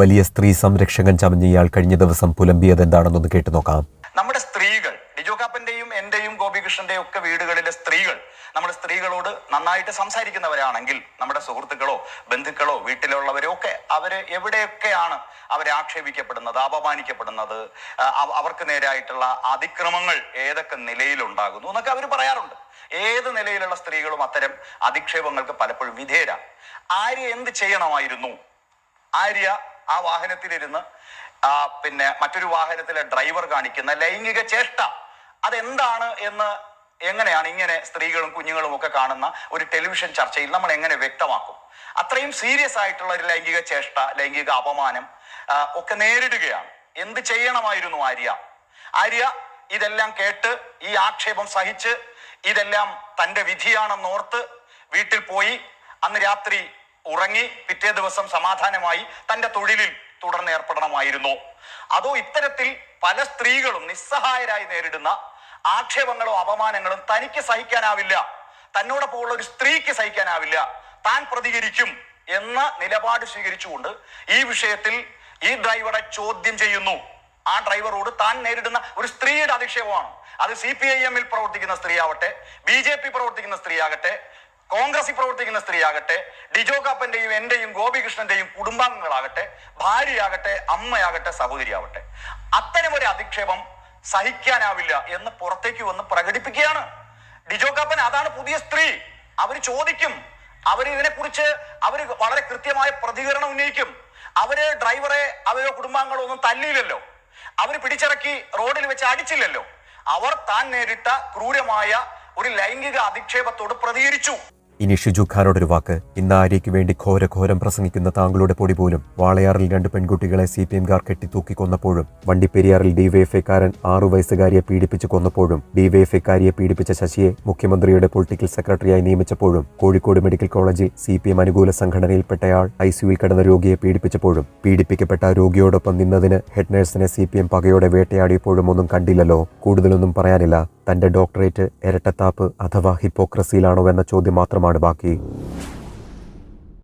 വലിയ സ്ത്രീ സംരക്ഷകൻ ചമഞ്ഞ ഇയാൾ കഴിഞ്ഞ ദിവസം പുലമ്പിയത് എന്താണെന്നൊന്ന് കേട്ടു നോക്കാം. നമ്മുടെ സ്ത്രീകൾ ഡിജോകാപ്പന്റെയും എന്റെയും ഗോപികൃഷ്ണന്റെയും ഒക്കെ വീടുകളിലെ സ്ത്രീകൾ നമ്മുടെ സ്ത്രീകളോട് നന്നായിട്ട് സംസാരിക്കുന്നവരാണെങ്കിൽ നമ്മുടെ സുഹൃത്തുക്കളോ ബന്ധുക്കളോ വീട്ടിലുള്ളവരോ ഒക്കെ അവർ എവിടെയൊക്കെയാണ് അവരെ ആക്ഷേപിക്കപ്പെടുന്നത് അപമാനിക്കപ്പെടുന്നത് അവർക്ക് നേരായിട്ടുള്ള അതിക്രമങ്ങൾ ഏതൊക്കെ നിലയിലുണ്ടാകുന്നു എന്നൊക്കെ അവർ പറയാറുണ്ട്. ഏത് നിലയിലുള്ള സ്ത്രീകളും അത്തരം അധിക്ഷേപങ്ങൾക്ക് പലപ്പോഴും വിധേയരാണ് ആര്യ എന്ത് ചെയ്യണമായിരുന്നു? ആര്യ ആ വാഹനത്തിലിരുന്ന് പിന്നെ മറ്റൊരു വാഹനത്തിലെ ഡ്രൈവർ കാണിക്കുന്ന ലൈംഗിക ചേഷ്ട. അതെന്താണ് എന്ന് എങ്ങനെയാണ് ഇങ്ങനെ സ്ത്രീകളും കുഞ്ഞുങ്ങളും ഒക്കെ കാണുന്ന ഒരു ടെലിവിഷൻ ചർച്ചയിൽ നമ്മൾ എങ്ങനെ വ്യക്തമാക്കും? അത്രയും സീരിയസ് ആയിട്ടുള്ള ഒരു ലൈംഗിക ചേഷ്ട ലൈംഗിക അപമാനം ഒക്കെ നേരിടുകയാണ്. എന്ത് ചെയ്യണമായിരുന്നു ആര്യ? ആര്യ ഇതെല്ലാം കേട്ട് ഈ ആക്ഷേപം സഹിച്ച് ഇതെല്ലാം തന്റെ വിധിയാണെന്നോർത്ത് വീട്ടിൽ പോയി അന്ന് രാത്രി ഉറങ്ങി പിറ്റേ ദിവസം സമാധാനമായി തന്റെ തൊഴിലിൽ തുടർന്ന് ഏർപ്പെടണമായിരുന്നു. അതോ ഇത്തരത്തിൽ പല സ്ത്രീകളും നിസ്സഹായരായി നേരിടുന്ന ആക്ഷേപങ്ങളും അപമാനങ്ങളും തനിക്ക് സഹിക്കാനാവില്ല. തന്നോടൊപ്പമുള്ള ഒരു സ്ത്രീക്ക് സഹിക്കാനാവില്ല. താൻ പ്രതികരിക്കും എന്ന നിലപാട് സ്വീകരിച്ചുകൊണ്ട് ഈ വിഷയത്തിൽ ഈ ഡ്രൈവറെ ചോദ്യം ചെയ്യുന്നു. ആ ഡ്രൈവറോട് താൻ നേരിടുന്ന ഒരു സ്ത്രീയുടെ അധിക്ഷേപമാണ്. അത് സി പി ഐ എമ്മിൽ പ്രവർത്തിക്കുന്ന സ്ത്രീയാവട്ടെ ബി ജെ പി പ്രവർത്തിക്കുന്ന സ്ത്രീ ആകട്ടെ കോൺഗ്രസിൽ പ്രവർത്തിക്കുന്ന സ്ത്രീ ആകട്ടെ ഡിജോ കാപ്പന്റെയും എന്റെയും ഗോപികൃഷ്ണന്റെയും കുടുംബാംഗങ്ങളാകട്ടെ ഭാര്യയാകട്ടെ അമ്മയാകട്ടെ സഹോദരിയാവട്ടെ. അത്തരമൊരു അധിക്ഷേപം സഹിക്കാനാവില്ല എന്ന് പുറത്തേക്ക് വന്ന് പ്രകടിപ്പിക്കുകയാണ്. ഡിജോ കാപ്പൻ അതാണ് പുതിയ സ്ത്രീ. അവർ ചോദിക്കും അവർ ഇതിനെക്കുറിച്ച് അവർ വളരെ കൃത്യമായ പ്രതികരണം ഉന്നയിക്കും. അവർ ഡ്രൈവറെ അവരോ കുടുംബാംഗങ്ങളോ ഒന്നും തല്ലിയില്ലല്ലോ. അവർ പിടിച്ചിറക്കി റോഡിൽ വെച്ച് അടിച്ചില്ലല്ലോ. അവർ താൻ നേരിട്ട ക്രൂരമായ ഒരു ലൈംഗിക അധിക്ഷേപത്തോട് പ്രതികരിച്ചു. ഇനി ഷിജു ഖാനോടൊരു വാക്ക്. ഇന്ന് ആര്യയ്ക്ക് വേണ്ടി ഘോരഘോരം പ്രസംഗിക്കുന്ന താങ്കളുടെ പൊടി പോലും വാളയാറിൽ രണ്ട് പെൺകുട്ടികളെ സി പി എംകാർ കെട്ടിത്തൂക്കി കൊന്നപ്പോഴും വണ്ടിപ്പെരിയാറിൽ ഡിവൈഎഫ്ഐക്കാരൻ ആറു വയസ്സുകാരിയെ പീഡിപ്പിച്ച് കൊന്നപ്പോഴും ഡിവൈഎഫ്ഐക്കാരിയെ പീഡിപ്പിച്ച ശശിയെ മുഖ്യമന്ത്രിയുടെ പൊളിറ്റിക്കൽ സെക്രട്ടറിയായി നിയമിച്ചപ്പോഴും കോഴിക്കോട് മെഡിക്കൽ കോളേജിൽ സി പി എം അനുകൂല സംഘടനയിൽപ്പെട്ടയാൾ ഐ സിയുയിൽ കിടന്ന രോഗിയെ പീഡിപ്പിച്ചപ്പോഴും പീഡിപ്പിക്കപ്പെട്ട രോഗിയോടൊപ്പം നിന്നതിന് ഹെഡ് നഴ്സിനെ സി പി എം പകയോടെ വേട്ടയാടിയപ്പോഴും ഒന്നും കണ്ടില്ലല്ലോ. കൂടുതലൊന്നും പറയാനില്ല. തന്റെ ഡോക്ടറേറ്റ് ഇരട്ടത്താപ്പ് അഥവാ ഹിപ്പോക്രസിയിലാണോ എന്ന ചോദ്യം മാത്രമാണ് ബാക്കി.